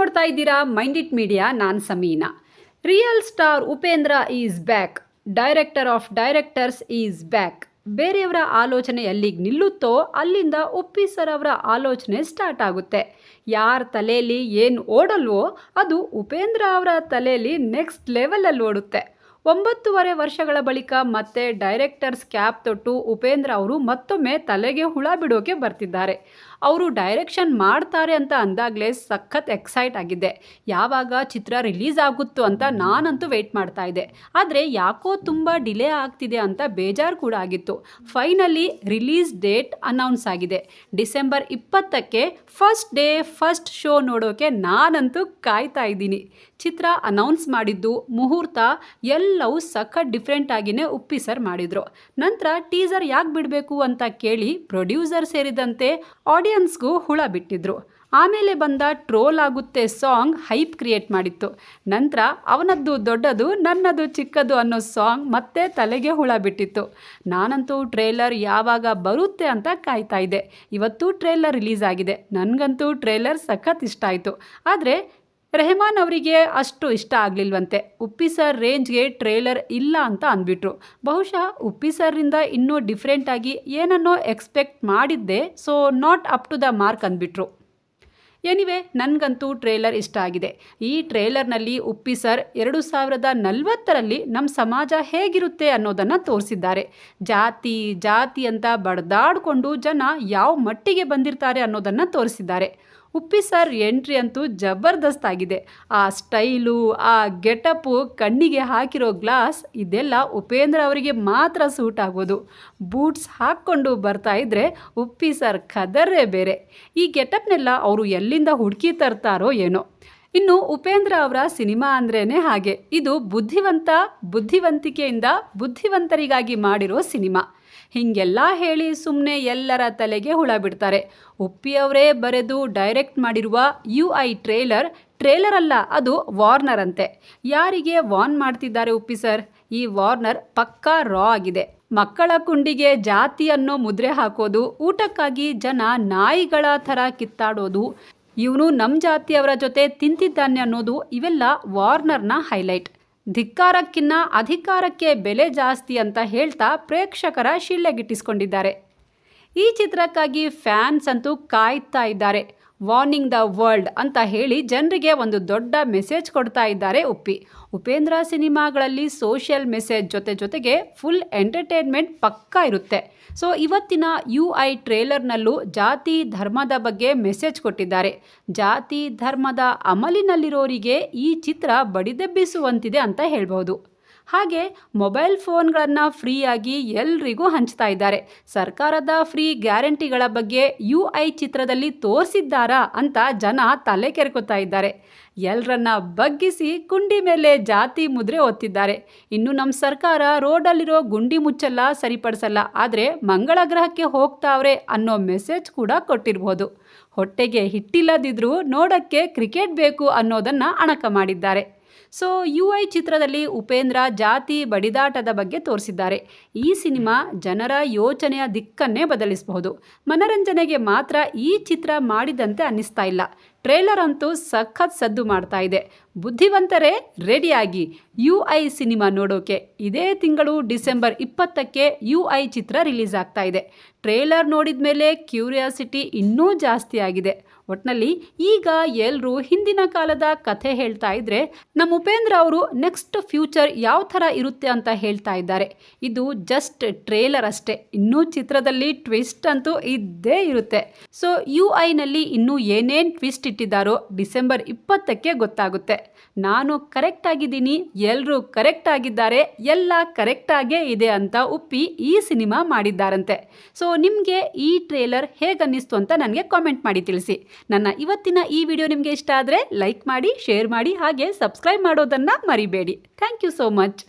ನೋಡ್ತಾ ಇದ್ದೀರಾ mind it media, ನಾನು Sameena. Real star Upendra is back director of directors is back ಬೇರೆಯವರ ಆಲೋಚನೆ ಎಲ್ಲಿಗೆ ನಿಲ್ಲುತ್ತೋ ಅಲ್ಲಿಂದ ಉಪ್ಪಿ ಸರ್ ಅವರ ಆಲೋಚನೆ ಸ್ಟಾರ್ಟ್ ಆಗುತ್ತೆ. ಯಾರ ತಲೆಯಲ್ಲಿ ಏನು ಓಡಲ್ವೋ ಅದು ಉಪೇಂದ್ರ ಅವರ ತಲೆಯಲ್ಲಿ ನೆಕ್ಸ್ಟ್ ಲೆವೆಲಲ್ಲಿ ಓಡುತ್ತೆ. ಒಂಬತ್ತುವರೆ ವರ್ಷಗಳ ಬಳಿಕ ಮತ್ತೆ ಡೈರೆಕ್ಟರ್ಸ್ ಕ್ಯಾಪ್ ತೊಟ್ಟು ಉಪೇಂದ್ರ ಅವರು ಮತ್ತೊಮ್ಮೆ ತಲೆಗೆ ಹುಳ ಬಿಡೋಕೆ ಬರ್ತಿದ್ದಾರೆ. ಅವರು ಡೈರೆಕ್ಷನ್ ಮಾಡ್ತಾರೆ ಅಂತ ಅಂದಾಗಲೇ ಸಖತ್ ಎಕ್ಸೈಟ್ ಆಗಿದ್ದೆ. ಯಾವಾಗ ಚಿತ್ರ ರಿಲೀಸ್ ಆಗುತ್ತೋ ಅಂತ ನಾನಂತೂ ವೆಯ್ಟ್ ಮಾಡ್ತಾ ಇದ್ದೆ. ಆದರೆ ಯಾಕೋ ತುಂಬ ಡಿಲೇ ಆಗ್ತಿದೆ ಅಂತ ಬೇಜಾರು ಕೂಡ ಆಗಿತ್ತು. ಫೈನಲಿ ರಿಲೀಸ್ ಡೇಟ್ ಅನೌನ್ಸ್ ಆಗಿದೆ. ಡಿಸೆಂಬರ್ ಇಪ್ಪತ್ತಕ್ಕೆ ಫಸ್ಟ್ ಡೇ, ಫಸ್ಟ್ ಶೋ ನೋಡೋಕೆ ನಾನಂತೂ ಕಾಯ್ತಾ ಇದ್ದೀನಿ. ಚಿತ್ರ ಅನೌನ್ಸ್ ಮಾಡಿದ್ದು ಮುಹೂರ್ತ ಎಲ್ಲವೂ ಸಖತ್ ಡಿಫ್ರೆಂಟ್ ಆಗಿನೇ ಉಪ್ಪಿ ಸರ್ ಮಾಡಿದರು. ನಂತರ ಟೀಸರ್ ಯಾಕೆ ಬಿಡಬೇಕು ಅಂತ ಕೇಳಿ ಪ್ರೊಡ್ಯೂಸರ್ ಸೇರಿದಂತೆ ಆಡಿಯನ್ಸ್ಗೂ ಹುಳ ಬಿಟ್ಟಿದ್ರು. ಆಮೇಲೆ ಬಂದ ಟ್ರೋಲ್ ಆಗುತ್ತೆ ಸಾಂಗ್ ಹೈಪ್ ಕ್ರಿಯೇಟ್ ಮಾಡಿತ್ತು. ನಂತರ ಅವನದ್ದು ದೊಡ್ಡದು, ನನ್ನದು ಚಿಕ್ಕದು ಅನ್ನೋ ಸಾಂಗ್ ಮತ್ತೆ ತಲೆಗೆ ಹುಳ ಬಿಟ್ಟಿತ್ತು. ನಾನಂತೂ ಟ್ರೇಲರ್ ಯಾವಾಗ ಬರುತ್ತೆ ಅಂತ ಕಾಯ್ತಾ ಇದ್ದೆ. ಇವತ್ತು ಟ್ರೇಲರ್ ರಿಲೀಸ್ ಆಗಿದೆ. ನನಗಂತೂ ಟ್ರೇಲರ್ ಸಖತ್ ಇಷ್ಟ ಆಯಿತು. ಆದರೆ ರೆಹಮಾನ್ ಅವರಿಗೆ ಅಷ್ಟು ಇಷ್ಟ ಆಗಲಿಲ್ವಂತೆ. ಉಪ್ಪಿ ಸರ್ ರೇಂಜ್ಗೆ ಟ್ರೇಲರ್ ಇಲ್ಲ ಅಂತ ಅಂದ್ಬಿಟ್ರು. ಬಹುಶಃ ಉಪ್ಪಿ ಸರ್ರಿಂದ ಇನ್ನೂ ಡಿಫ್ರೆಂಟಾಗಿ ಏನನ್ನೋ ಎಕ್ಸ್ಪೆಕ್ಟ್ ಮಾಡಿದ್ದೆ, so not up to the mark ಅಂದ್ಬಿಟ್ರು. ಎನಿವೆ, ನನಗಂತೂ ಟ್ರೇಲರ್ ಇಷ್ಟ ಆಗಿದೆ. ಈ ಟ್ರೇಲರ್ನಲ್ಲಿ ಉಪ್ಪಿ ಸರ್ ಎರಡು ಸಾವಿರದ ನಲವತ್ತರಲ್ಲಿ ನಮ್ಮ ಸಮಾಜ ಹೇಗಿರುತ್ತೆ ಅನ್ನೋದನ್ನು ತೋರಿಸಿದ್ದಾರೆ. ಜಾತಿ ಜಾತಿ ಅಂತ ಬಡ್ದಾಡಿಕೊಂಡು ಜನ ಯಾವ ಮಟ್ಟಿಗೆ ಬಂದಿರ್ತಾರೆ ಅನ್ನೋದನ್ನು ತೋರಿಸಿದ್ದಾರೆ. ಉಪ್ಪಿ ಸರ್ ಎಂಟ್ರಿ ಅಂತೂ ಜಬರ್ದಸ್ತ್ ಆಗಿದೆ ಆ ಸ್ಟೈಲು, ಆ ಗೆಟಪ್ಪು ಕಣ್ಣಿಗೆ ಹಾಕಿರೋ ಗ್ಲಾಸ್ ಇದೆಲ್ಲ ಉಪೇಂದ್ರ ಅವರಿಗೆ ಮಾತ್ರ ಸೂಟ್ ಆಗೋದು. ಬೂಟ್ಸ್ ಹಾಕ್ಕೊಂಡು ಬರ್ತಾ ಇದ್ದರೆ ಉಪ್ಪಿ ಸರ್ ಕದರೇ ಬೇರೆ. ಈ ಗೆಟಪ್ನೆಲ್ಲ ಅವರು ಎಲ್ಲಿಂದ ಹುಡುಕಿ ತರ್ತಾರೋ ಏನೋ. ಇನ್ನು ಉಪೇಂದ್ರ ಅವರ ಸಿನಿಮಾ ಅಂದ್ರೇ ಹಾಗೆ. ಇದು ಬುದ್ಧಿವಂತ, ಬುದ್ಧಿವಂತಿಕೆಯಿಂದ ಬುದ್ಧಿವಂತರಿಗಾಗಿ ಮಾಡಿರೋ ಸಿನಿಮಾ. ಹೀಗೆಲ್ಲ ಹೇಳಿ ಸುಮ್ಮನೆ ಎಲ್ಲರ ತಲೆಗೆ ಹುಳ ಬಿಡ್ತಾರೆ. ಉಪ್ಪಿಯವರೇ ಬರೆದು ಡೈರೆಕ್ಟ್ ಮಾಡಿರುವ ಯು ಐ ಟ್ರೇಲರ್ ಟ್ರೇಲರ್ ಅಲ್ಲ, ಅದು ವಾರ್ನರ್ ಅಂತೆ. ಯಾರಿಗೆ ವಾರ್ನ್ ಮಾಡ್ತಿದ್ದಾರೆ ಉಪ್ಪಿ ಸರ್ ಈ ವಾರ್ನರ್ ಪಕ್ಕಾ ರಾ ಆಗಿದೆ. ಮಕ್ಕಳ ಕುಂಡಿಗೆ ಜಾತಿ ಅನ್ನೋ ಮುದ್ರೆ ಹಾಕೋದು, ಊಟಕ್ಕಾಗಿ ಜನ ನಾಯಿಗಳ ಥರ ಕಿತ್ತಾಡೋದು, ಇವನು ನಮ್ಮ ಜಾತಿಯವರ ಜೊತೆ ತಿಂತಿದ್ದಾನೆ ಅನ್ನೋದು ಇವೆಲ್ಲ ವಾರ್ನರ್ನ ಹೈಲೈಟ್ ಧಿಕ್ಕಾರಕ್ಕಿನ್ನ ಅಧಿಕಾರಕ್ಕೆ ಬೆಲೆ ಜಾಸ್ತಿ ಅಂತ ಹೇಳ್ತಾ ಪ್ರೇಕ್ಷಕರ ಶಿಳ್ಳೆಗಿಟ್ಟಿಸ್ಕೊಂಡಿದ್ದಾರೆ. ಈ ಚಿತ್ರಕ್ಕಾಗಿ ಫ್ಯಾನ್ಸ್ ಅಂತೂ ಕಾಯ್ತಾ ಇದ್ದಾರೆ. ವಾರ್ನಿಂಗ್ ದ ವರ್ಲ್ಡ್ ಅಂತ ಹೇಳಿ ಜನರಿಗೆ ಒಂದು ದೊಡ್ಡ ಮೆಸೇಜ್ ಕೊಡ್ತಾ ಇದ್ದಾರೆ ಉಪ್ಪಿ. ಉಪೇಂದ್ರ ಸಿನಿಮಾಗಳಲ್ಲಿ ಸೋಷಿಯಲ್ ಮೆಸೇಜ್ ಜೊತೆ ಜೊತೆಗೆ ಫುಲ್ ಎಂಟರ್ಟೈನ್ಮೆಂಟ್ ಪಕ್ಕಾ ಇರುತ್ತೆ. ಸೊ, ಇವತ್ತಿನ ಯು ಐ ಟ್ರೇಲರ್ನಲ್ಲೂ ಜಾತಿ ಧರ್ಮದ ಬಗ್ಗೆ ಮೆಸೇಜ್ ಕೊಟ್ಟಿದ್ದಾರೆ. ಜಾತಿ ಧರ್ಮದ ಅಮಲಿನಲ್ಲಿರೋರಿಗೆ ಈ ಚಿತ್ರ ಬಡಿದೆಬ್ಬಿಸುವಂತಿದೆ ಅಂತ ಹೇಳ್ಬೋದು ಹಾಗೆ ಮೊಬೈಲ್ ಫೋನ್ಗಳನ್ನು ಫ್ರೀಯಾಗಿ ಎಲ್ರಿಗೂ ಹಂಚ್ತಾ ಇದ್ದಾರೆ. ಸರ್ಕಾರದ ಫ್ರೀ ಗ್ಯಾರಂಟಿಗಳ ಬಗ್ಗೆ ಯು ಐ ಚಿತ್ರದಲ್ಲಿ ತೋರಿಸಿದ್ದಾರಾ ಅಂತ ಜನ ತಲೆ ಕೆರ್ಕೋತಾ ಇದ್ದಾರೆ. ಎಲ್ಲರನ್ನ ಬಗ್ಗಿಸಿ ಕುಂಡಿ ಮೇಲೆ ಜಾತಿ ಮುದ್ರೆ ಒತ್ತಿದ್ದಾರೆ. ಇನ್ನು ನಮ್ಮ ಸರ್ಕಾರ ರೋಡಲ್ಲಿರೋ ಗುಂಡಿ ಮುಚ್ಚಲ್ಲ, ಸರಿಪಡಿಸಲ್ಲ, ಆದರೆ ಮಂಗಳ ಗ್ರಹಕ್ಕೆ ಹೋಗ್ತಾವ್ರೆ ಅನ್ನೋ ಮೆಸೇಜ್ ಕೂಡ ಕೊಟ್ಟಿರ್ಬೋದು. ಹೊಟ್ಟೆಗೆ ಹಿಟ್ಟಿಲ್ಲದಿದ್ರೂ ನೋಡೋಕ್ಕೆ ಕ್ರಿಕೆಟ್ ಬೇಕು ಅನ್ನೋದನ್ನು ಅಣಕ ಮಾಡಿದ್ದಾರೆ. ಸೊ ಯು ಐ ಚಿತ್ರದಲ್ಲಿ ಉಪೇಂದ್ರ ಜಾತಿ ಬಡಿದಾಟದ ಬಗ್ಗೆ ತೋರಿಸಿದ್ದಾರೆ. ಈ ಸಿನಿಮಾ ಜನರ ಯೋಚನೆಯ ದಿಕ್ಕನ್ನೇ ಬದಲಿಸಬಹುದು. ಮನರಂಜನೆಗೆ ಮಾತ್ರ ಈ ಚಿತ್ರ ಮಾಡಿದಂತೆ ಅನ್ನಿಸ್ತಾ ಇಲ್ಲ. ಟ್ರೇಲರ್ ಅಂತೂ ಸಖತ್ ಸದ್ದು ಮಾಡ್ತಾ ಇದೆ. ಬುದ್ಧಿವಂತರೇ ರೆಡಿಯಾಗಿ ಯು ಐ ಸಿನಿಮಾ ನೋಡೋಕೆ. ಇದೇ ತಿಂಗಳು ಡಿಸೆಂಬರ್ ಇಪ್ಪತ್ತಕ್ಕೆ ಯು ಐ ಚಿತ್ರ ರಿಲೀಸ್ ಆಗ್ತಾ ಇದೆ. ಟ್ರೇಲರ್ ನೋಡಿದ ಮೇಲೆ ಕ್ಯೂರಿಯಾಸಿಟಿ ಇನ್ನೂ ಜಾಸ್ತಿ ಆಗಿದೆ. ಒಟ್ನಲ್ಲಿ ಈಗ ಎಲ್ಲರೂ ಹಿಂದಿನ ಕಾಲದ ಕಥೆ ಹೇಳ್ತಾ ಇದ್ರೆ ನಮ್ಮ ಉಪೇಂದ್ರ ಅವರು ನೆಕ್ಸ್ಟ್ ಫ್ಯೂಚರ್ ಯಾವ ಥರ ಇರುತ್ತೆ ಅಂತ ಹೇಳ್ತಾ ಇದ್ದಾರೆ. ಇದು ಜಸ್ಟ್ ಟ್ರೇಲರ್ ಅಷ್ಟೇ. ಇನ್ನೂ ಚಿತ್ರದಲ್ಲಿ ಟ್ವಿಸ್ಟ್ ಅಂತೂ ಇದ್ದೇ ಇರುತ್ತೆ. ಸೊ, ಯು ಐನಲ್ಲಿ ಇನ್ನೂ ಏನೇನು ಟ್ವಿಸ್ಟ್ ಇಟ್ಟಿದ್ದಾರೋ ಡಿಸೆಂಬರ್ ಇಪ್ಪತ್ತಕ್ಕೆ ಗೊತ್ತಾಗುತ್ತೆ. ನಾನು ಕರೆಕ್ಟ್ ಆಗಿದ್ದೀನಿ ಎಲ್ಲರೂ ಕರೆಕ್ಟ್ ಆಗಿದ್ದಾರೆ, ಎಲ್ಲ ಕರೆಕ್ಟಾಗೇ ಇದೆ ಅಂತ ಉಪ್ಪಿ ಈ ಸಿನಿಮಾ ಮಾಡಿದ್ದಾರಂತೆ. ಸೊ, ನಿಮಗೆ ಈ ಟ್ರೇಲರ್ ಹೇಗನ್ನಿಸ್ತು ಅಂತ ನನಗೆ ಕಾಮೆಂಟ್ ಮಾಡಿ ತಿಳಿಸಿ. ನನ್ನ ಇವತ್ತಿನ ಈ ವಿಡಿಯೋ ನಿಮಗೆ ಇಷ್ಟ ಆದರೆ ಲೈಕ್ ಮಾಡಿ, ಶೇರ್ ಮಾಡಿ, ಹಾಗೆ ಸಬ್ಸ್ಕ್ರೈಬ್ ಮಾಡೋದನ್ನು ಮರಿಬೇಡಿ. Thank you so much.